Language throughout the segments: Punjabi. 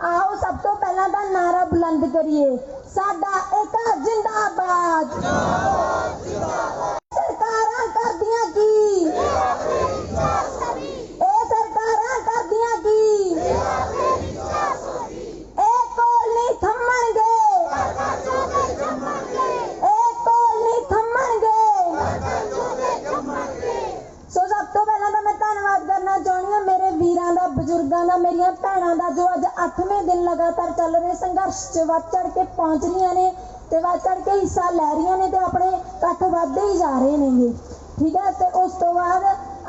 ਆਓ ਸਭ ਤੋਂ ਪਹਿਲਾਂ ਤਾਂ ਨਾਰਾ ਬੁਲੰਦ ਕਰੀਏ। ਸਾਡਾ ਇੱਕ ਜਿੰਦਾਬਾਦ। ਸਰਕਾਰਾਂ ਕਰਦੀਆਂ ਕੀ ਇਹ ਸਰਕਾਰਾਂ ਕਰਦੀਆਂ ਕੀ ਇਹ ਕੋਲ ਨਹੀਂ ਥੰਮਣਗੇ ਇਹ ਕੋਲ ਨਹੀਂ ਥੰਮਣਗੇ ਸੋ ਸਭ ਤੋਂ ਪਹਿਲਾਂ ਤਾਂ ਮੈਂ ਧੰਨਵਾਦ ਕਰਨਾ ਚਾਹੁੰਦੀ ਹਾਂ ਮੇਰੇ ਵੀਰਾਂ ਦਾ ਬਜ਼ੁਰਗਾਂ ਦਾ ਮੇਰੀਆਂ ਭੈਣਾਂ ਦਾ ਜੋ ਅੱਜ 8ਵੇਂ ਦਿਨ ਲਗਾਤਾਰ ਚੱਲ ਰਹੇ ਸੰਘਰਸ਼ 'ਚ ਵੱਧ ਚੜ ਕੇ ਪਹੁੰਚ ਰਹੀਆਂ ਨੇ ਤੇ ਵੱਧ ਚੜ ਕੇ ਹਿੱਸਾ ਲੈ ਰਹੀਆਂ ਨੇ ਤੇ ਆਪਣੇ ਇਕੱਠ ਵੱਧਦੇ ਹੀ ਜਾ ਰਹੇ ਨੇਗੇ। ਠੀਕ ਹੈ? ਤੇ ਉਸ ਤੋਂ ਬਾਅਦ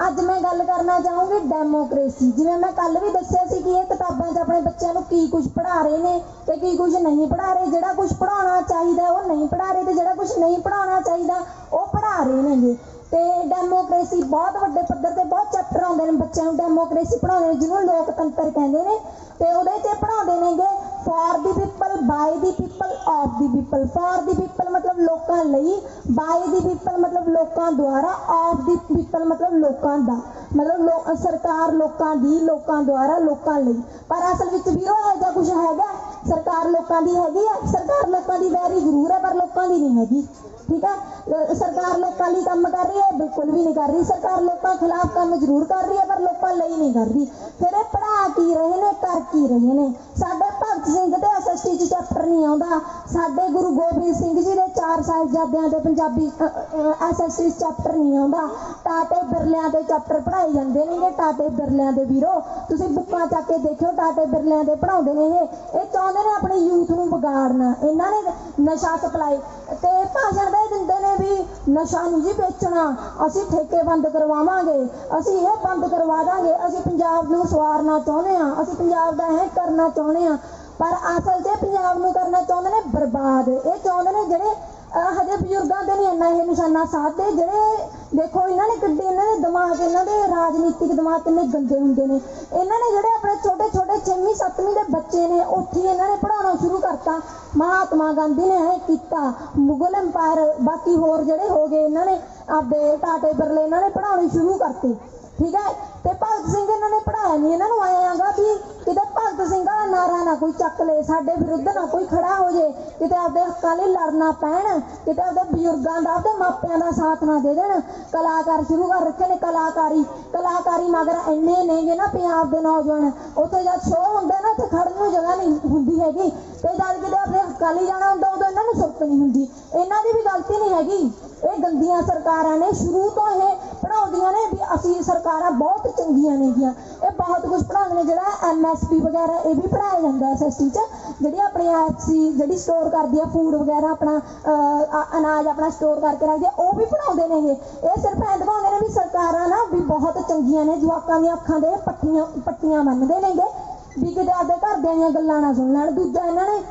ਅੱਜ ਮੈਂ ਗੱਲ ਕਰਨਾ ਚਾਹੂੰਗੀ ਡੈਮੋਕ੍ਰੇਸੀ ਜਿਵੇਂ ਮੈਂ ਕੱਲ ਵੀ ਦੱਸਿਆ ਸੀ ਕਿ ਇਹ ਕਿਤਾਬਾਂ 'ਚ ਆਪਣੇ ਬੱਚਿਆਂ ਨੂੰ ਕੀ ਕੁਝ ਪੜ੍ਹਾ ਰਹੇ ਨੇ ਤੇ ਕੀ ਕੁਝ ਨਹੀਂ ਪੜ੍ਹਾ ਰਹੇ। ਜਿਹੜਾ ਕੁਝ ਪੜ੍ਹਾਉਣਾ ਚਾਹੀਦਾ, ਉਹ ਨਹੀਂ ਪੜ੍ਹਾ ਰਹੇ ਤੇ ਜਿਹੜਾ ਕੁਝ ਨਹੀਂ ਪੜ੍ਹਾਉਣਾ ਚਾਹੀਦਾ, ਉਹ ਪੜ੍ਹਾ ਰਹੇ ਨੇਗੇ। ਤੇ ਡੈਮੋਕ੍ਰੇਸੀ ਬਹੁਤ ਵੱਡੇ ਪੱਧਰ ਤੇ ਬਹੁਤ ਚੈਪਟਰ ਆਉਂਦੇ ਨੇ ਬੱਚਿਆਂ ਨੂੰ। ਡੈਮੋਕ੍ਰੇਸੀ ਪੜਾਉਂਦੇ ਨੇ, ਜਿਹਨੂੰ ਲੋਕਤੰਤਰ ਕਹਿੰਦੇ ਨੇ। ਤੇ ਉਹਦੇ 'ਚ ਪੜਾਉਂਦੇ ਨੇਗੇ for the people by the people of the people for the people ਮਤਲਬ ਲੋਕਾਂ ਲਈ ਬਾਈ ਦੀ ਪੀਪਲ ਮਤਲਬ ਲੋਕਾਂ ਦੁਆਰਾ ਆਫ ਦੀ ਪੀਪਲ ਮਤਲਬ ਲੋਕਾਂ ਦਾ ਮਤਲਬ ਸਰਕਾਰ ਲੋਕਾਂ ਦੀ ਲੋਕਾਂ ਦੁਆਰਾ ਲੋਕਾਂ ਲਈ ਪਰ ਅਸਲ ਵਿੱਚ ਵੀਰੋ ਇਹੋ ਜਿਹਾ ਕੁਝ ਹੈਗਾ ਸਰਕਾਰ ਲੋਕਾਂ ਦੀ ਹੈਗੀ ਹੈ ਸਰਕਾਰ ਲੋਕਾਂ ਦੀ ਵੈਰੀ ਜ਼ਰੂਰ ਹੈ ਪਰ ਲੋਕਾਂ ਦੀ ਨਹੀਂ ਹੈਗੀ ਠੀਕ ਹੈ ਸਰਕਾਰ ਲੋਕਾਂ ਲਈ ਕੰਮ ਕਰ ਰਹੀ ਹੈ, ਬਿਲਕੁਲ ਵੀ ਨਹੀਂ ਕਰ ਰਹੀ। ਸਰਕਾਰ ਲੋਕਾਂ ਖਿਲਾਫ ਕੰਮ ਜ਼ਰੂਰ ਕਰ ਰਹੀ ਹੈ, ਪਰ ਲੋਕਾਂ ਲਈ ਨਹੀਂ ਕਰ ਰਹੀ। ਫਿਰ ਇਹ ਪੜਾ ਕੀ ਰਹੇ ਨੇ, ਕਰ ਕੀ ਰਹੇ ਨੇ? ਸਾਡੇ ਭਗਤ ਸਿੰਘ ਤੇ ਐਸਐਸਟੀ ਚ ਚੈਪਟਰ ਨਹੀਂ ਆਉਂਦਾ। ਸਾਡੇ ਗੁਰੂ ਗੋਬਿੰਦ ਸਿੰਘ ਜੀ ਦੇ ਚਾਰ ਸਾਹਿਬਜ਼ਾਦਿਆਂ ਦੇ ਪੰਜਾਬੀ ਐਸਐਸਟੀ ਚੈਪਟਰ ਨਹੀਂ ਆਉਂਦਾ। ਟਾਟੇ ਬਿਰਲਿਆਂ ਦੇ ਚੈਪਟਰ ਪੜਾਏ ਜਾਂਦੇ ਨੇਗੇ ਟਾਟੇ ਬਿਰਲਿਆਂ ਦੇ ਵੀਰੋ। ਤੁਸੀਂ ਬੁੱਕਾਂ ਚੱਕ ਕੇ ਦੇਖਿਓ ਟਾਟੇ ਬਿਰਲਿਆਂ ਦੇ ਪੜਾਉਂਦੇ ਨੇ ਇਹ। ਇਹ ਚਾਹੁੰਦੇ ਨੇ ਆਪਣੇ ਯੂਥ ਨੂੰ ਵਿਗਾੜਨਾ। ਇਹਨਾਂ ਨੇ ਨਸ਼ਾ ਸਪਲਾਈ। ਤੇ ਭਾਸ਼ਣ ਦੇ ਦਿੰਦੇ ਨੇ ਵੀ ਨਸ਼ਾ ਨਹੀਂ ਜੀ ਵੇਚਣਾ, ਅਸੀਂ ਠੇਕੇ ਬੰਦ ਕਰਵਾਵਾਂਗੇ, ਅਸੀਂ ਇਹ ਬੰਦ ਕਰਵਾ ਦਾਂਗੇ, ਅਸੀਂ ਪੰਜਾਬ ਨੂੰ ਸਵਾਰਨਾ ਚਾਹੁੰਦੇ ਆ ਅਸੀਂ ਪੰਜਾਬ ਦਾ ਇਹ ਕਰਨਾ ਚਾਹੁੰਦੇ ਆ ਪਰ ਅਸਲ 'ਚ ਪੰਜਾਬ ਨੂੰ ਕਰਨਾ ਚਾਹੁੰਦੇ ਨੇ ਬਰਬਾਦ, ਇਹ ਚਾਹੁੰਦੇ ਨੇ ਜਿਹੜੇ ਹਜੇ ਬਜ਼ੁਰਗਾਂ ਤੇ ਨਹੀਂ ਇੰਨਾ ਇਹ ਨਿਸ਼ਾਨਾ ਸਾਧਦੇ, ਜਿਹੜੇ ਦੇਖੋ ਇਹਨਾਂ ਨੇ ਕਿੱਡੇ, ਇਹਨਾਂ ਦੇ ਦਿਮਾਗ, ਇਹਨਾਂ ਦੇ ਰਾਜਨੀਤਿਕ ਦਿਮਾਗ ਕਿੰਨੇ ਗੰਦੇ ਹੁੰਦੇ ਨੇ। ਇਹਨਾਂ ਨੇ ਜਿਹੜੇ ਆਪਣੇ ਛੋਟੇ ਛੋਟੇ 6ਵੀਂ 7ਵੀਂ ਦੇ ਬੱਚੇ ਨੇ, ਉੱਥੇ ਇਹਨਾਂ ਨੇ ਪੜਾਉਣਾ ਸ਼ੁਰੂ ਕਰਤਾ। ਮਹਾਤਮਾ ਗਾਂਧੀ ਨੇ ਇਹ ਕੀਤਾ। ਮੁਗਲ ਐਮਪਾਇਰ ਬਾਕੀ ਹੋਰ ਜਿਹੜੇ ਹੋ ਗਏ, ਇਹਨਾਂ ਨੇ ਆਪਦੇ ਟਾਟੇ ਬਿਰਲੇ ਇਹਨਾਂ ਨੇ ਪੜਾਉਣੇ ਸ਼ੁਰੂ ਕਰਤੇ। ਠੀਕ ਹੈ? ਤੇ ਭਗਤ ਸਿੰਘ ਇਹਨਾਂ ਨੇ ਪੜਾਇਆ ਨਹੀਂ ਇਹਨਾਂ ਨੂੰ ਆਇਆਗਾ ਵੀ ਕਿਤੇ ਭਗਤ ਸਿੰਘ ਦਾ ਨਾਰਾ ਨਾ ਕੋਈ ਚੱਕ ਲੇ, ਸਾਡੇ ਵਿਰੁੱਧ ਨਾ ਕੋਈ ਖੜਾ ਹੋ ਜੇ, ਕਿਤੇ ਆਪਦੇ ਹੱਕਾਂ ਲਈ ਲੜਨਾ ਪੈਣ, ਕਿਤੇ ਆਪਦੇ ਬਜ਼ੁਰਗਾਂ ਦਾ, ਆਪਦੇ ਮਾਪਿਆਂ ਦਾ ਸਾਥ ਨਾ ਦੇ ਦੇਣ। ਕਲਾਕਾਰ ਸ਼ੁਰੂ ਕਰ ਰੱਖੇ ਨੇ ਕਲਾਕਾਰੀ ਕਲਾਕਾਰੀ ਮਗਰ ਇੰਨੇ ਨੇਗੇ ਨਾ ਪੰਜਾਬ ਦੇ ਨੌਜਵਾਨ, ਉੱਥੇ ਜਦ ਸ਼ੋਅ ਹੁੰਦਾ ਨਾ ਤੇ ਖੜਨ ਨੂੰ ਜਗ੍ਹਾ ਨਹੀਂ ਹੁੰਦੀ ਹੈਗੀ। ਤੇ ਜਦ ਕਿਤੇ ਆਪਣੇ ਹੱਕਾਂ ਲਈ ਜਾਣਾ ਹੁੰਦਾ, ਉਦੋਂ ਇਹਨਾਂ ਨੂੰ ਸੁਰਤ ਨਹੀਂ ਹੁੰਦੀ। ਇਹਨਾਂ ਦੀ ਵੀ ਗਲਤੀ ਨਹੀਂ ਹੈਗੀ। ਇਹ ਗੰਦੀਆਂ ਸਰਕਾਰਾਂ ਨੇ ਸ਼ੁਰੂ ਤੋਂ ਇਹ ਪੜਾਉਂਦੀਆਂ ਨੇ ਵੀ ਅਸੀਂ ਸਰਕਾਰਾਂ ਬਹੁਤ ਚੰਗੀਆਂ ਨੇਗੀਆਂ। ਇਹ ਬਹੁਤ ਕੁਝ ਪੜਾਉਂਦੇ ਨੇ ਜਿਹੜਾ ਐਮਐਸਪੀ ਵਗੈਰਾ ਇਹ ਵੀ ਪੜਾਇਆ ਜਾਂਦਾ ਐਸਐਸਟੀ ਚ। ਜਿਹੜੀ ਆਪਣੀ ਐਫਸੀ ਜਿਹੜੀ ਸਟੋਰ ਕਰਦੀ ਆ ਫੂਡ ਵਗੈਰਾ ਆਪਣਾ ਅਨਾਜ ਆਪਣਾ ਸਟੋਰ ਕਰਕੇ ਰੱਖਦੀ ਆ, ਉਹ ਵੀ ਪੜਾਉਂਦੇ ਨੇ ਇਹ। ਇਹ ਸਿਰਫ ਐਂ ਦਿਖਾਉਂਦੇ ਨੇ ਵੀ ਸਰਕਾਰਾਂ ਨਾ ਵੀ ਬਹੁਤ ਚੰਗੀਆਂ ਨੇ, ਜਵਾਕਾਂ ਦੀਆਂ ਅੱਖਾਂ ਦੇ ਪੱਟੀਆਂ ਪੱਟੀਆਂ ਮੰਨਦੇ ਨੇਗੇ। ਵੀ ਕਿਤੇ ਆਪਦੇ ਘਰਦਿਆਂ ਦੀਆਂ ਗੱਲਾਂ ਨਾ ਸੁਣ ਲੈਣ। ਦੂਜਾ ਇਹਨਾਂ ਨੇ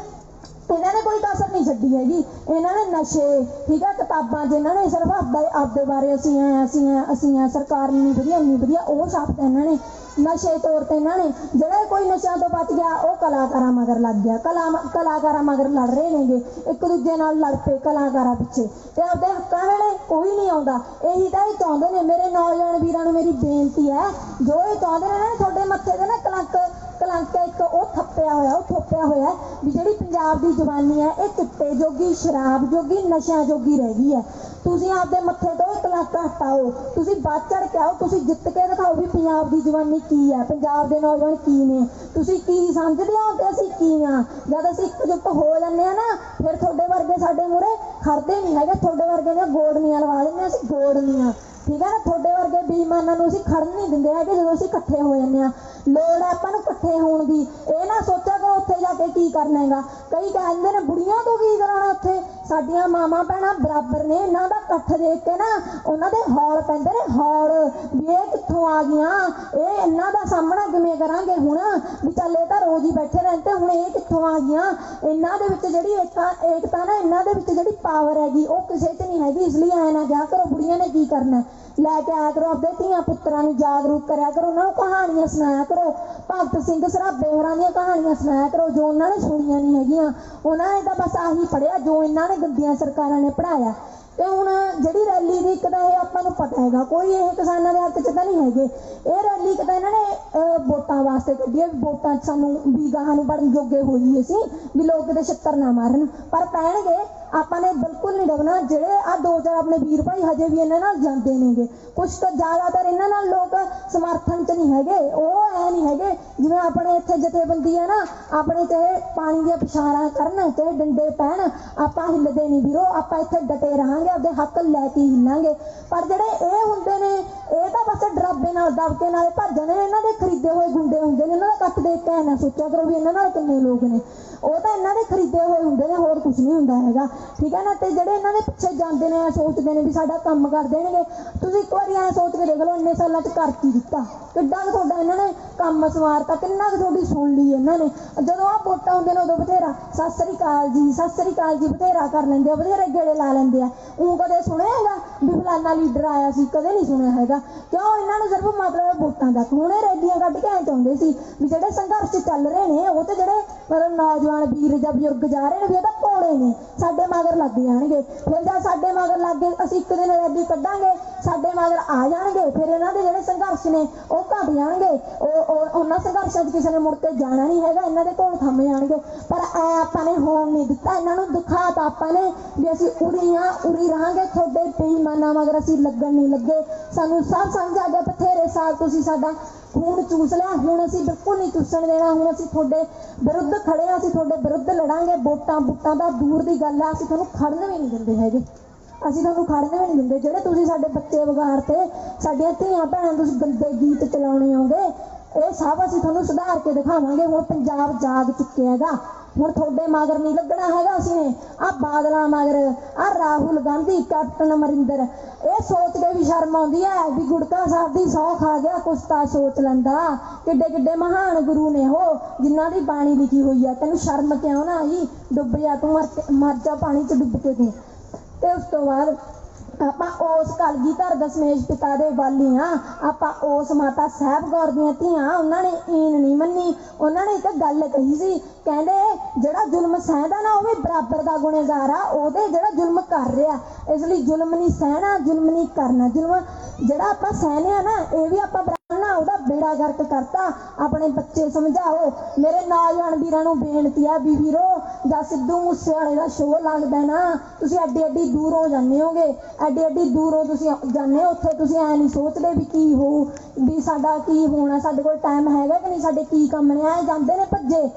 ਇਹਨਾਂ ਨੇ ਕੋਈ ਕਸਰ ਨਹੀਂ ਛੱਡੀ ਹੈਗੀ। ਇਹਨਾਂ ਨੇ ਨਸ਼ੇ, ਠੀਕ ਹੈ ਕਿਤਾਬਾਂ ਜਿਨ੍ਹਾਂ ਨੇ ਸਿਰਫ ਆਪਦਾ ਆਪਦੇ ਬਾਰੇ ਅਸੀਂ ਆ ਅਸੀਂ ਆ ਅਸੀਂ ਆ ਸਰਕਾਰ ਨਹੀਂ ਵਧੀਆ ਨਹੀਂ ਵਧੀਆ, ਉਹ ਛਾਪਤਾ ਇਹਨਾਂ ਨੇ, ਨਸ਼ੇ ਤੌਰ ਤੇ ਇਹਨਾਂ ਨੇ, ਜਿਹੜਾ ਕੋਈ ਨਸ਼ਿਆਂ ਤੋਂ ਬਚ ਗਿਆ, ਉਹ ਕਲਾਕਾਰਾਂ ਮਗਰ ਲੱਗ ਗਿਆ। ਕਲਾ, ਕਲਾਕਾਰਾਂ ਮਗਰ ਲੜ ਰਹੇ ਨੇਗੇ। ਇੱਕ ਦੂਜੇ ਨਾਲ ਲੜ ਪਏ ਕਲਾਕਾਰਾਂ ਪਿੱਛੇ। ਤੇ ਆਪਦੇ ਹੱਕਾਂ ਵੇਲੇ ਕੋਈ ਨਹੀਂ ਆਉਂਦਾ। ਇਹੀ ਤਾਂ ਇਹ ਚਾਹੁੰਦੇ ਨੇ, ਮੇਰੇ ਨੌਜਵਾਨ ਵੀਰਾਂ ਨੂੰ ਮੇਰੀ ਬੇਨਤੀ ਹੈ, ਜੋ ਇਹ ਚਾਹੁੰਦੇ ਨੇ ਨਾ, ਤੁਹਾਡੇ ਮੱਥੇ ਤੇ ਨਾ ਕਲੰਕ ਕਲੰਕ ਇੱਕ ਉਹ ਥੱਪਿਆ ਹੋਇਆ ਉਹ ਥੋਪਿਆ ਹੋਇਆ ਵੀ ਜਿਹੜੀ ਪੰਜਾਬ ਦੀ ਜਵਾਨੀ ਹੈ, ਇਹ ਚਿੱਟੇ ਜੋਗੀ, ਸ਼ਰਾਬ ਜੋਗੀ, ਨਸ਼ਿਆਂ ਜੋਗੀ ਰਹਿ ਗਈ ਹੈ। ਤੁਸੀਂ ਆਪਦੇ ਮੱਥੇ ਤੋਂ ਇਹ ਕਲੰਕ ਹਟਾਓ। ਤੁਸੀਂ ਵੱਧ ਚੜ ਕੇ ਆਓ, ਤੁਸੀਂ ਜਿੱਤ ਕੇ ਦਿਖਾਓ ਵੀ ਪੰਜਾਬ ਦੀ ਜਵਾਨੀ ਕੀ ਹੈ, ਪੰਜਾਬ ਦੇ ਨੌਜਵਾਨ ਕੀ ਨੇ। ਤੁਸੀਂ ਕੀ ਸਮਝਦੇ ਹੋ ਤੇ ਅਸੀਂ ਕੀ ਆ ਜਦ ਅਸੀਂ ਇਕਜੁੱਟ ਹੋ ਜਾਂਦੇ ਆ ਨਾ, ਫਿਰ ਤੁਹਾਡੇ ਵਰਗੇ ਸਾਡੇ ਮੂਰੇ ਖੜਦੇ ਨਹੀਂ ਹੈਗੇ। ਤੁਹਾਡੇ ਵਰਗੇ ਦੀਆਂ ਗੋੜਨੀਆਂ ਲਵਾ ਦਿੰਦੇ ਹਾਂ ਅਸੀਂ ਗੋੜਨੀਆਂ ਠੀਕ ਹੈ ਨਾ? ਤੁਹਾਡੇ ਵਰਗੇ ਬੇਈਮਾਨਾਂ ਨੂੰ ਅਸੀਂ ਖੜਨ ਨਹੀਂ ਦਿੰਦੇ ਹੈਗੇ ਜਦੋਂ ਅਸੀਂ ਇਕੱਠੇ ਹੋ ਜਾਂਦੇ ਆ ਲੋੜ ਹੈ ਆਪਾਂ ਨੂੰ ਇਕੱਠੇ ਹੋਣ ਦੀ। ਇਹ ਨਾ ਸੋਚਿਆ ਕਰੋ ਉੱਥੇ ਜਾ ਕੇ ਕੀ ਕਰਨਾ ਹੈਗਾ ਕਈ ਕਹਿੰਦੇ ਨੇ, ਬੁੜੀਆਂ ਤੋਂ ਕੀ ਕਰਾਉਣਾ ਉੱਥੇ? ਸਾਡੀਆਂ ਮਾਮਾ ਭੈਣਾਂ ਬਰਾਬਰ ਨੇ, ਇਹਨਾਂ ਦਾ ਇਕੱਠ ਦੇਖ ਕੇ ਨਾ ਉਹਨਾਂ ਦੇ ਹੌਲ ਪੈਂਦੇ ਨੇ, ਹੌਲ ਵੀ ਇਹ ਕਿੱਥੋਂ ਆ ਗਈਆਂ? ਇਹ ਇਹਨਾਂ ਦਾ ਸਾਹਮਣਾ ਕਿਵੇਂ ਕਰਾਂਗੇ ਹੁਣ? ਵੀ ਚੱਲ ਇਹ ਤਾਂ ਰੋਜ਼ ਹੀ ਬੈਠੇ ਰਹਿੰਦੇ ਹੁਣ ਇਹ ਕਿੱਥੋਂ ਆ ਗਈਆਂ? ਇਹਨਾਂ ਦੇ ਵਿੱਚ ਜਿਹੜੀ ਏਕਤਾ ਏਕਤਾ ਨਾ, ਇਹਨਾਂ ਦੇ ਵਿੱਚ ਜਿਹੜੀ ਪਾਵਰ ਹੈਗੀ, ਉਹ ਕਿਸੇ 'ਚ ਨਹੀਂ ਹੈਗੀ। ਇਸ ਲਈ ਐ ਨਾ ਕਿਹਾ ਕਰੋ, ਬੁੜੀਆਂ ਨੇ ਕੀ ਕਰਨਾ? ਲੈ ਕੇ ਆਇਆ ਕਰੋ ਆਪਣੇ ਧੀਆਂ ਪੁੱਤਰਾਂ ਨੂੰ ਜਾਗਰੂਕ ਕਰਿਆ ਕਰੋ, ਉਹਨਾਂ ਨੂੰ ਕਹਾਣੀਆਂ ਸੁਣਾਇਆ ਕਰੋ। ਭਗਤ ਸਿੰਘ ਸਰਾਭੇ ਹੋਰਾਂ ਦੀਆਂ ਕਹਾਣੀਆਂ ਸੁਣਾਇਆ ਕਰੋ, ਜੋ ਉਹਨਾਂ ਨੇ ਸੁਣੀਆਂ ਨਹੀਂ ਹੈਗੀਆਂ। ਉਹਨਾਂ ਨੇ ਤਾਂ ਬਸ ਆਹੀ ਪੜਿਆ ਜੋ ਇਹਨਾਂ ਨੇ ਗੰਦੀਆਂ ਸਰਕਾਰਾਂ ਨੇ ਪੜਾਇਆ ਤੇ ਹੁਣ ਜਿਹੜੀ ਰੈਲੀ ਦੀ ਇੱਕ ਤਾਂ ਇਹ ਆਪਾਂ ਨੂੰ ਪਤਾ ਹੈਗਾ, ਕੋਈ ਇਹ ਕਿਸਾਨਾਂ ਦੇ ਹੱਥ 'ਚ ਤਾਂ ਨਹੀਂ ਹੈਗੇ। ਇਹ ਰੈਲੀ ਇੱਕ ਤਾਂ ਇਹਨਾਂ ਨੇ ਵੋਟਾਂ ਵਾਸਤੇ ਕੱਢੀ ਹੈ ਵੋਟਾਂ ਸਾਨੂੰ ਵੀ ਗਾਹਾਂ ਨੂੰ ਬੜਨ ਜੋਗੇ ਹੋਈਏ ਸੀ ਵੀ ਲੋਕ ਕਿਤੇ ਛੱਤਰ ਨਾ ਮਾਰਨ। ਪਰ ਪੈਣਗੇ ਆਪਾਂ ਨੇ ਬਿਲਕੁਲ ਨਹੀਂ ਡਰਨਾ। ਜਿਹੜੇ ਆ ਦੋ ਚਾਰ ਆਪਣੇ ਵੀਰ ਭਾਈ ਹਜੇ ਵੀ ਇਹਨਾਂ ਨਾਲ ਜਾਂਦੇ ਨੇਗੇ। ਕੁਝ ਤਾਂ ਜ਼ਿਆਦਾਤਰ ਇਹਨਾਂ ਨਾਲ ਲੋਕ ਸਮਰਥਨ 'ਚ ਨਹੀਂ ਹੈਗੇ। ਉਹ ਐ ਨਹੀਂ ਹੈਗੇ, ਜਿਵੇਂ ਆਪਣੇ ਇੱਥੇ ਜਥੇਬੰਦੀ ਹੈ ਨਾ, ਆਪਣੇ ਚਾਹੇ ਪਾਣੀ ਦੀਆਂ ਪਿਛਾਰਾਂ ਕਰਨ, ਚਾਹੇ ਡੰਡੇ ਪੈਣ, ਆਪਾਂ ਹਿੱਲਦੇ ਨਹੀਂ ਵੀਰੋ। ਆਪਾਂ ਇੱਥੇ ਡਟੇ ਰਹਾਂਗੇ ਆਪਣੇ ਹੱਕ ਲੈ ਕੇ ਹਿੱਲਾਂਗੇ। ਪਰ ਜਿਹੜੇ ਇਹ ਹੁੰਦੇ ਨੇ ਇਹ ਤਾਂ ਬਸ ਡਰਾਬੇ ਨਾਲ, ਦਬਕੇ ਨਾਲ ਭੱਜਣ ਨੇ, ਇਹਨਾਂ ਦੇ ਖਰੀਦੇ ਹੋਏ ਗੁੰਡੇ ਹੁੰਦੇ ਨੇ, ਇਹਨਾਂ ਦਾ ਕੱਟ ਦੇਖ ਕੇ ਨਾ ਸੋਚਿਆ ਕਰੋ ਵੀ ਇਹਨਾਂ ਨਾਲ ਕਿੰਨੇ ਲੋਕ ਨੇ। ਉਹ ਤਾਂ ਇਹਨਾਂ ਦੇ ਖਰੀਦੇ ਹੋਏ ਹੁੰਦੇ ਨੇ, ਹੋਰ ਕੁਝ ਨਹੀਂ ਹੁੰਦਾ ਹੈਗਾ। ਠੀਕ ਹੈ ਨਾ? ਤੇ ਜਿਹੜੇ ਇਹਨਾਂ ਦੇ ਪਿੱਛੇ ਜਾਂਦੇ ਨੇ ਸੋਚਦੇ ਨੇ ਵੀ ਸਾਡਾ ਕੰਮ ਕਰ ਦੇਣਗੇ। ਤੁਸੀਂ ਇੱਕ ਵਾਰੀ ਐਂ ਸੋਚ ਕੇ ਦੇਖ ਲਓ, ਇੰਨੇ ਸਾਲਾਂ 'ਚ ਕਰ ਕੀ ਦਿੱਤਾ? ਕਿੱਡਾ ਤੁਹਾਡਾ ਇਹਨਾਂ ਨੇ ਕੰਮ ਸਵਾਰਤਾ ਕਿੰਨਾ ਕੁ ਤੁਹਾਡੀ ਸੁਣ ਲਈ ਇਹਨਾਂ ਨੇ। ਜਦੋਂ ਆ ਵੋਟਾਂ ਹੁੰਦੇ ਨੇ, ਉਦੋਂ ਬਥੇਰਾ ਸਤਿ ਸ੍ਰੀ ਅਕਾਲ ਜੀ, ਸਤਿ ਸ੍ਰੀ ਅਕਾਲ ਜੀ ਬਥੇਰਾ ਕਰ ਲੈਂਦੇ ਆ, ਬਥੇਰੇ ਗੇੜੇ ਲਾ ਲੈਂਦੇ ਆ। ਉਹ ਕਦੇ ਸੁਣਿਆ ਹੈਗਾ ਵੀ ਫਲਾਨਾ ਲੀਡਰ ਆਇਆ ਸੀ, ਕਦੇ ਨਹੀਂ ਸੁਣਿਆ ਹੈਗਾ। ਕਿਉਂ ਇਹਨਾਂ ਨੂੰ ਸਿਰਫ ਮਤਲਬ ਹੈ ਵੋਟਾਂ ਦਾ? ਹੁਣੇ ਰੈਲੀਆਂ ਕੱਢ ਕੇ ਐ ਚਾਹੁੰਦੇ ਸੀ ਵੀ ਜਿਹੜੇ ਸੰਘਰਸ਼ ਚੱਲ ਰਹੇ ਨੇ, ਉਹ ਤੇ ਜਿਹੜੇ ਮਤਲਬ ਨੌਜਵਾਨ ਵੀਰ ਜਾਂ ਬਜ਼ੁਰਗ ਜਾ ਰਹੇ ਨੇ, ਵੀ ਇਹ ਤਾਂ ਭੋਲੇ ਨੇ, ਸਾਡੇ ਮਗਰ ਲੱਗ ਜਾਣਗੇ। ਫਿਰ ਜਦ ਸਾਡੇ ਮਗਰ ਲੱਗ ਗਏ, ਅਸੀਂ ਇੱਕ ਦਿਨ ਰੈਲੀ ਕੱਢਾਂਗੇ, ਸਾਡੇ ਮਗਰ ਆ ਜਾਣਗੇ, ਫਿਰ ਇਹਨਾਂ ਦੇ ਜਿਹੜੇ ਸੰਘਰਸ਼ ਨੇ, ਉਹ ਘਟ ਜਾਣਗੇ। ਉਹ- ਉਹਨਾਂ ਸੰਘਰਸ਼ਾਂ 'ਚ ਕਿਸੇ ਨੇ ਮੁੜ ਕੇ ਜਾਣਾ ਨਹੀਂ ਹੈਗਾ, ਇਹਨਾਂ ਦੇ ਕੋਲ ਥੰਮ ਜਾਣਗੇ। ਪਰ ਐ ਆਪਾਂ ਨੇ ਹੋਣ ਨਹੀਂ ਦਿੱਤਾ, ਇਹਨਾਂ ਨੂੰ ਦਿਖਾਤਾ ਆਪਾਂ ਨੇ ਵੀ ਅਸੀਂ ਉਰੀ ਆ ਉਰੀ ਰਹਾਂਗੇ, ਤੁਹਾਡੇ ਬੇਈਮਾਨਾਂ ਮਗਰ ਅਸੀਂ ਲੱਗਣ ਨਹੀਂ ਲੱਗੇ। ਸਾਨੂੰ ਸਭ ਸਮਝ ਆ ਗਿਆ, ਬਥੇਰੇ ਸਾਲ ਤੁਸੀਂ ਸਾਡਾ ਖੂਨ ਚੂਸ ਲਿਆ, ਹੁਣ ਅਸੀਂ ਬਿਲਕੁਲ ਨਹੀਂ ਚੂਸਣ ਦੇਣਾ, ਹੁਣ ਅਸੀਂ ਤੁਹਾਡੇ ਵਿਰੁੱਧ ਖੜੇ ਆ ਅਸੀਂ ਤੁਹਾਡੇ ਵਿਰੁੱਧ ਲੜਾਂਗੇ। ਵੋਟਾਂ ਬੁੱਟਾਂ ਦਾ ਦੂਰ ਦੀ ਗੱਲ ਆ, ਅਸੀਂ ਤੁਹਾਨੂੰ ਖੜਨ ਵੀ ਨਹੀਂ ਦਿੰਦੇ ਹੈਗੇ। ਅਸੀਂ ਤੁਹਾਨੂੰ ਖੜਨ ਵੀ ਨਹੀਂ ਦਿੰਦੇ। ਜਿਹੜੇ ਤੁਸੀਂ ਸਾਡੇ ਬੱਚੇ ਵਿਗਾੜਤੇ ਸਾਡੀਆਂ ਧੀਆਂ ਭੈਣਾਂ ਤੁਸੀਂ ਗੰਦੇ ਗੀਤ ਚਲਾਉਣੇ ਆਉਂਦੇ, ਇਹ ਸਭ ਅਸੀਂ ਤੁਹਾਨੂੰ ਸੁਧਾਰ ਕੇ ਦਿਖਾਵਾਂਗੇ। ਹੁਣ ਪੰਜਾਬ ਜਾਗ ਚੁੱਕਿਆ ਹੈਗਾ। ਹੁਣ ਤੁਹਾਡੇ ਮਗਰ ਨਹੀਂ ਲੱਗਣਾ ਹੈਗਾ ਅਸੀਂ ਨੇ ਆ ਬਾਦਲਾਂ ਮਗਰ ਆ ਰਾਹੁਲ ਗਾਂਧੀ, ਕੈਪਟਨ ਅਮਰਿੰਦਰ। ਇਹ ਸੋਚ ਕੇ ਵੀ ਸ਼ਰਮ ਆਉਂਦੀ ਹੈ ਵੀ ਗੁੜਕਾ ਸਾਹਿਬ ਦੀ ਸੌ ਖਾ ਗਿਆ, ਕੁਛ ਤਾਂ ਸੋਚ ਲੈਂਦਾ। ਕਿੱਡੇ ਕਿੱਡੇ ਮਹਾਨ ਗੁਰੂ ਨੇ ਉਹ, ਜਿਨ੍ਹਾਂ ਦੀ ਬਾਣੀ ਲਿਖੀ ਹੋਈ ਹੈ। ਤੈਨੂੰ ਸ਼ਰਮ ਕਿਉਂ ਨਾ ਆਈ? ਡੁੱਬ ਜਾ ਤੂੰ, ਮਰ ਕੇ- ਮਰ ਜਾ ਪਾਣੀ 'ਚ ਡੁੱਬ ਕੇ ਤੂੰ। ਤੇ ਉਸ ਤੋਂ ਬਾਅਦ ਆਪਾਂ ਉਸ ਕਲਗੀਧਰ ਦਸ਼ਮੇਸ਼ ਪਿਤਾ ਦੇ ਵਾਲੀ ਆ ਆਪਾਂ ਉਸ ਮਾਤਾ ਸਾਹਿਬ ਕੌਰ ਦੀਆਂ ਧੀਆਂ, ਉਹਨਾਂ ਨੇ ਈਨ ਨਹੀਂ ਮੰਨੀ। ਉਹਨਾਂ ਨੇ ਇੱਕ ਗੱਲ ਕਹੀ ਸੀ, ਕਹਿੰਦੇ ਜਿਹੜਾ ਜ਼ੁਲਮ ਸਹਿਦਾ ਨਾ, ਉਹ ਵੀ ਬਰਾਬਰ ਦਾ ਗੁਨੇਗਾਰ ਆ। ਉਹਦੇ ਜਿਹੜਾ ਜ਼ੁਲਮ ਕਰ ਰਿਹਾ, ਇਸ ਲਈ ਜ਼ੁਲਮ ਨਹੀਂ ਸਹਿਣਾ, ਜ਼ੁਲਮ ਨਹੀਂ ਕਰਨਾ। ਜ਼ੁਲਮ ਜਿਹੜਾ ਆਪਾਂ ਸਹਿਨੇ ਆ ਨਾ, ਇਹ ਵੀ ਆਪਾਂ ਬਰਾਬਰ ਉਹਦਾ ਬੇੜਾ ਗਰਕ ਕਰਤਾ। ਆਪਣੇ ਬੱਚੇ ਸਮਝਾਓ। ਮੇਰੇ ਨੌਜਵਾਨ ਵੀਰਾਂ ਨੂੰ ਬੇਨਤੀ ਆ ਵੀ ਵੀਰੋ, ਜਾਂ ਸਿੱਧੂ ਮੂਸੇਵਾਲੇ ਦਾ ਸ਼ੋਅ ਲੱਗਦਾ ਨਾ ਤੁਸੀਂ ਐਡੀ ਅੱਡੀ ਦੂਰੋਂ ਜਾਂਦੇ ਹੋਗੇ। ਐਡੀ ਐਡੀ ਦੂਰੋਂ ਤੁਸੀਂ ਜਾਂਦੇ ਹੋ, ਉੱਥੇ ਤੁਸੀਂ ਐ ਨਹੀਂ ਸੋਚਦੇ ਵੀ ਕੀ ਹੋ ਵੀ ਸਾਡਾ ਕੀ ਹੋਣਾ, ਸਾਡੇ ਕੋਲ ਟਾਈਮ ਹੈਗਾ ਕਿ ਨਹੀਂ, ਸਾਡੇ ਕੀ ਕੰਮ ਨੇ, ਐ ਜਾਂਦੇ ਨੇ ਭੱਜੇ।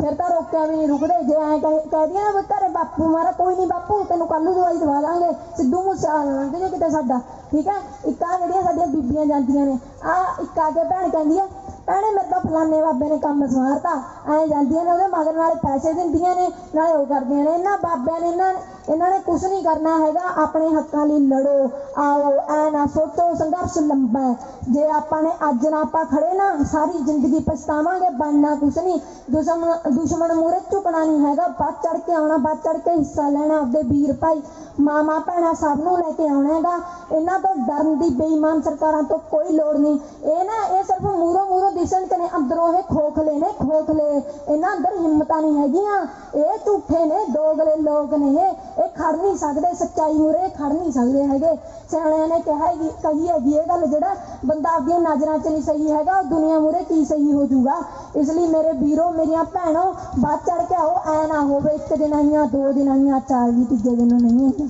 ਫਿਰ ਤਾਂ ਰੋਕਿਆ ਵੀ ਨਹੀਂ ਰੁਕਦੇ ਜੇ ਐ ਕਹਿ ਕਹਿ ਦਿਆਂ ਨਾ ਘਰੇ ਬਾਪੂ ਮਾਰਾ ਕੋਈ ਨਹੀਂ ਬਾਪੂ, ਤੈਨੂੰ ਕੱਲ ਨੂੰ ਦਵਾਈ ਦਵਾ ਦਾਂਗੇ, ਸਿੱਧੂ ਮੂਸੇਵਾਲਾ ਲੰਘ ਜੇ ਕਿਤੇ ਸਾਡਾ। ਠੀਕ ਹੈ? ਇੱਕ ਜਿਹੜੀਆਂ ਸਾਡੀਆਂ ਬੀਬੀਆਂ ਜਾਂਦੀਆਂ ਨੇ ਆ ਇੱਕ ਆ ਕੇ ਭੈਣ ਕਹਿੰਦੀ ਹੈ ਭੈਣੇ ਮੇਰੇ ਤਾਂ ਫਲਾਣੇ ਬਾਬੇ ਨੇ ਕੰਮ ਸਵਾਰਤਾ। ਐ ਜਾਂਦੀਆਂ ਨੇ ਉਹਦੇ ਮਗਰ ਨਾਲੇ ਪੈਸੇ ਦਿੰਦੀਆਂ ਨੇ, ਨਾਲੇ ਉਹ ਕਰਦੀਆਂ ਨੇ। ਇਹਨਾਂ ਬਾਬਿਆਂ ਨੇ, ਇਹਨਾਂ ਇਹਨਾਂ ਨੇ ਕੁਝ ਨਹੀਂ ਕਰਨਾ ਹੈਗਾ। ਆਪਣੇ ਹੱਕਾਂ ਲਈ ਲੜੋ, ਆਓ, ਐ ਨਾ ਸੋਚੋ, ਸੰਘਰਸ਼ ਲੰਬਾ ਹੈ। ਜੇ ਆਪਾਂ ਨੇ ਅੱਜ ਨਾ ਆਪਾਂ ਖੜੇ ਨਾ, ਸਾਰੀ ਜ਼ਿੰਦਗੀ ਪਛਤਾਵਾਂਗੇ, ਬਣਨਾ ਕੁਝ ਨਹੀਂ। ਦੁਸ਼ਮਣ ਦੁਸ਼ਮਣ ਮੂਰੇ ਝੁਕਣਾ ਨਹੀਂ ਹੈਗਾ। ਵੱਧ ਚੜ ਕੇ ਆਉਣਾ, ਵੱਧ ਚੜ ਕੇ ਹਿੱਸਾ ਲੈਣਾ ਆਪਦੇ ਵੀਰ ਭਾਈ। ਮਾਮਾ ਭੈਣਾਂ ਸਭ ਨੂੰ ਲੈ ਕੇ ਆਉਣਾ ਹੈਗਾ। ਇਹਨਾਂ ਤੋਂ ਡਰਨ ਦੀ ਬੇਈਮਾਨ ਸਰਕਾਰਾਂ ਤੋਂ ਕੋਈ ਲੋੜ ਨਹੀਂ। ਇਹ ਨਾ, ਇਹ ਸਿਰਫ ਮੂਰੋਂ ਦਿਸਣ ਨੇ ਅੰਦਰੋਂ ਇਹ ਖੋਖਲੇ ਨੇ, ਖੋਖਲੇ। ਇਹਨਾਂ ਅੰਦਰ ਹਿੰਮਤਾਂ ਨਹੀਂ ਹੈਗੀਆਂ। ਇਹ ਝੂਠੇ ਨੇ, ਦੋਗਲੇ ਲੋਕ ਨੇ। ਇਹ ਖੜ ਨਹੀਂ ਸਕਦੇ, ਸੱਚਾਈ ਮੂਰੇ ਖੜ ਨਹੀਂ ਸਕਦੇ ਹੈਗੇ। ਸਿਆਣਿਆਂ ਨੇ ਕਿਹਾ ਹੈਗੀ, ਕਹੀ ਹੈਗੀ ਇਹ ਗੱਲ, ਜਿਹੜਾ ਬੰਦਾ ਆਪਦੀਆਂ ਨਜ਼ਰਾਂ 'ਚ ਨਹੀਂ ਸਹੀ ਹੈਗਾ, ਉਹ ਦੁਨੀਆ ਮੂਰੇ ਕੀ ਸਹੀ ਹੋ ਜਾਊਗਾ? ਇਸ ਲਈ ਮੇਰੇ ਵੀਰੋ, ਮੇਰੀਆਂ ਭੈਣੋ, ਵੱਧ ਚੜ ਕੇ ਆਓ। ਐ ਨਾ ਹੋਵੇ ਇੱਕ ਦਿਨ ਆਈਆਂ, ਦੋ ਦਿਨ ਆਈਆਂ, ਚਾਰ ਵੀ ਤੀਜੇ ਦਿਨ ਨੂੰ ਨਹੀਂ ਆਈਆਂ।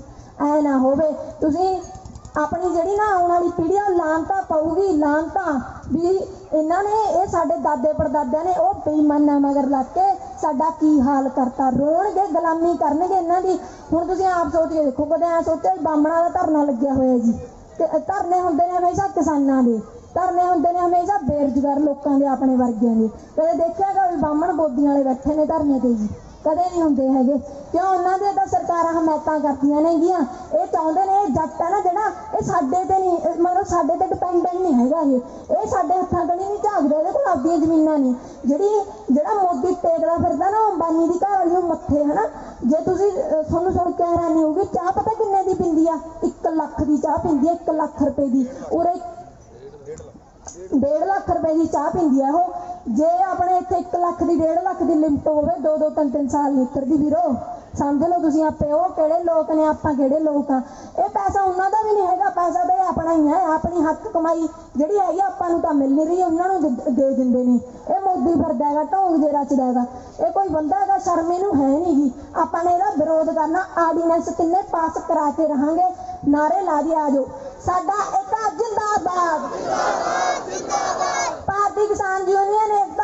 ਐ ਨਾ ਹੋਵੇ। ਤੁਸੀਂ ਆਪਣੀ ਜਿਹੜੀ ਨਾ ਆਉਣ ਵਾਲੀ ਪੀੜ੍ਹੀ ਆ ਲਾਂਤਾ ਪਊਗੀ ਲਾਂਤਾ ਵੀ ਇਹਨਾਂ ਨੇ, ਇਹ ਸਾਡੇ ਦਾਦੇ ਪੜਦਾਦਿਆਂ ਨੇ, ਉਹ ਬੇਈਮਾਨਾਂ ਮਗਰ ਲੱਗ ਕੇ ਸਾਡਾ ਕੀ ਹਾਲ ਕਰਤਾ, ਰੋਣਗੇ, ਗੁਲਾਮੀ ਕਰਨਗੇ ਇਹਨਾਂ ਦੀ। ਹੁਣ ਤੁਸੀਂ ਆਪ ਸੋਚ ਕੇ ਦੇਖੋ, ਕਦੇ ਐ ਸੋਚਿਆ ਵੀ ਦਾ ਧਰਨਾ ਲੱਗਿਆ ਹੋਇਆ ਜੀ। ਤੇ ਧਰਨੇ ਹੁੰਦੇ ਨੇ ਹਮੇਸ਼ਾ ਕਿਸਾਨਾਂ ਦੇ। ਧਰਨੇ ਹੁੰਦੇ ਨੇ ਹਮੇਸ਼ਾ ਬੇਰੁਜ਼ਗਾਰ ਲੋਕਾਂ ਦੇ, ਆਪਣੇ ਵਰਗਿਆਂ ਦੇ। ਕਦੇ ਦੇਖਿਆਗਾ ਵੀ ਬਾਹਮਣ ਬੋਦੀਆਂ ਵਾਲੇ ਬੈਠੇ ਨੇ ਧਰਨੇ ਤੇ ਜੀ? ਕਦੇ ਨਹੀਂ ਹੁੰਦੇ ਹੈਗੇ। ਕਿਉਂ? ਉਹਨਾਂ ਦੇ ਤਾਂ ਸਰਕਾਰਾਂ ਹਮਾਇਤਾਂ ਕਰਦੀਆਂ ਨੇਗੀਆਂ। ਇਹ ਚਾਹੁੰਦੇ ਨੇ ਇਹ ਜੱਟ ਹੈ ਨਾ ਇਹ ਸਾਡੇ ਤੇ ਨਹੀਂ ਮਤਲਬ ਸਾਡੇ ਤੇ ਡਿਪੈਂਡੈਂਟ ਨਹੀਂ ਹੈਗਾ ਇਹ। ਇਹ ਸਾਡੇ ਹੱਥਾਂ ਕਣੀ ਨਹੀਂ ਝਾਕਦੇ, ਇਹਦੇ ਕੋਲ ਆਪਦੀਆਂ ਜ਼ਮੀਨਾਂ ਨੇ। ਜਿਹੜੀ, ਜਿਹੜਾ ਮੋਦੀ ਟੇਕਦਾ ਫਿਰਦਾ ਨਾ ਅੰਬਾਨੀ ਦੀ ਘਰ ਵਾਲੀ ਨੂੰ ਮੱਥੇ, ਹਨਾ? ਜੇ ਤੁਸੀਂ ਤੁਹਾਨੂੰ ਸੁਣ ਕੇ ਹੈਰਾਨੀ ਹੋਊਗੀ, ਚਾਹ ਪਤਾ ਕਿੰਨੇ ਦੀ ਪਿੰਦੀ ਆ? 1 ਲੱਖ ਦੀ ਚਾਹ ਪਿੰਦੀ ਆ 1 ਲੱਖ ਰੁਪਏ ਦੀ। ਉਰੇ ਡੇਢ ਲੱਖ ਰੁਪਏ ਦੀ ਚਾਹ ਪਿੰਦੀ ਆ ਉਹ। ਜੇ ਆਪਣੇ ਇੱਥੇ 1 ਲੱਖ ਦੀ 1.5 ਲੱਖ ਦੀ ਲਿਮਟ ਹੋਵੇ 2 2 3 3 ਸਾਲ ਲੀਟਰ ਵੀਰੋ ਸਮਝ ਲਓ ਤੁਸੀਂ ਆਪੇ ਉਹ ਕਿਹੜੇ ਲੋਕ ਨੇ ਆਪਾਂ ਕਿਹੜੇ ਲੋਕ ਆ। ਇਹ ਪੈਸਾ ਉਹਨਾਂ ਦਾ ਵੀ ਨਹੀਂ ਹੈਗਾ ਪੈਸਾ ਤਾਂ ਆਪਣਾ ਹੀ ਹੈ ਆਪਣੀ ਹੱਕ ਕਮਾਈ ਜਿਹੜੀ ਹੈਗੀ ਆਪਾਂ ਨੂੰ ਤਾਂ ਮਿਲ ਨਹੀਂ ਰਹੀ ਉਹਨਾਂ ਨੂੰ ਦੇ ਦਿੰਦੇ ਨੇ। ਇਹ ਮੋਦੀ ਫਿਰਦਾ ਹੈਗਾ ਢੋਂਗ ਜੇ ਰਚਦਾ ਹੈਗਾ। ਇਹ ਕੋਈ ਬੰਦਾ ਹੈਗਾ ਸ਼ਰਮ ਇਹਨੂੰ ਹੈ ਨਹੀਂਗੀ ਆਪਾਂ ਨੇ ਇਹਦਾ ਵਿਰੋਧ ਕਰਨਾ ਆਰਡੀਨੈਂਸ ਤਿੰਨੇ ਪਾਸ ਕਰਾ ਕੇ ਰਹਾਂਗੇ ਨਾਰੇ ਲਾ ਦੀ ਆਜੋ ਸਾਡਾ ਇੱਕ ਜਿੰਦਾਬਾਦ। ਭਾਰਤੀ ਕਿਸਾਨ ਯੂਨੀਅਨ ਏਕਤਾ